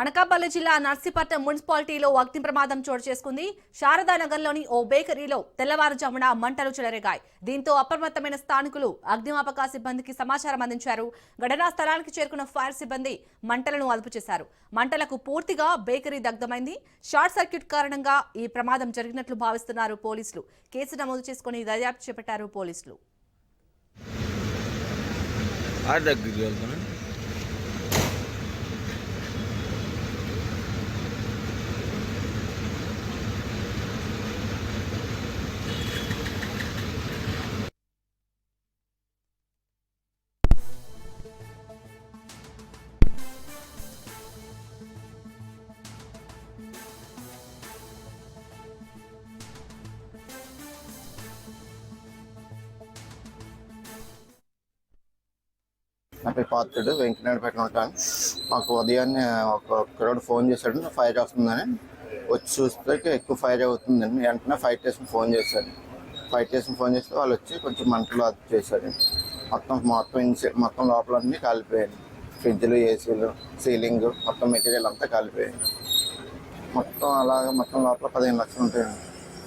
అనకాపల్లి జిల్లా నర్సీపట్నం మున్సిపాలిటీలో అగ్ని ప్రమాదం చోటు చేసుకుంది. శారదానగర్లోని ఓ బేకరీలో తెల్లవారుజామున మంటలు చెలరేగాయి. దీంతో అప్రమత్తమైన స్థానికులు అగ్నిమాపక సిబ్బందికి సమాచారం అందించారు. ఘటనా స్థలానికి చేరుకున్న ఫైర్ సిబ్బంది మంటలను అదుపు చేశారు. మంటలకు పూర్తిగా బేకరీ దగ్ధమైంది. షార్ట్ సర్క్యూట్ కారణంగా ఈ ప్రమాదం జరిగినట్లు భావిస్తున్నారు పోలీసులు. కేసు నమోదు చేసుకుని దర్యాప్తు చేపట్టారు పోలీసులు. నా పేరు పాత్రుడు వెంకటనాయుడుపేట ఉంటాను మాకు ఉదయాన్నే ఒక కుర్రాడు ఫోన్ చేశాడు. ఫైర్ వస్తుందని వచ్చి చూస్తే ఎక్కువ ఫైర్ అవుతుందండి వెంటనే ఫైర్ స్టేషన్ ఫోన్ చేశాడు. ఫైర్ స్టేషన్ ఫోన్ చేస్తే వాళ్ళు వచ్చి కొంచెం మంటలు అది చేశారు. మొత్తం మొత్తం ఇన్సైడ్ మొత్తం లోపలన్నీ కాలిపోయాయి. ఫ్రిడ్జ్లు ఏసీలు సీలింగ్ మొత్తం మెటీరియల్ అంతా కాలిపోయాయి. మొత్తం అలాగే మొత్తం లోపల పదిహేను లక్షలు ఉంటాయి.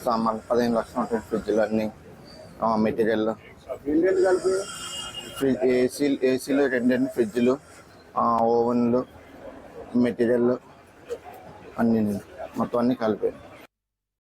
సామాన్ పదిహేను లక్షలు ఉంటాయి. ఫ్రిడ్జ్లు అన్నీ మెటీరియల్. ఫ్రిడ్జ్ ఏసీ ఏసీలు రెండు ఫ్రిడ్జ్లు ఓవెన్లు మెటీరియల్ అన్ని మొత్తం అన్నీ కలిపాయి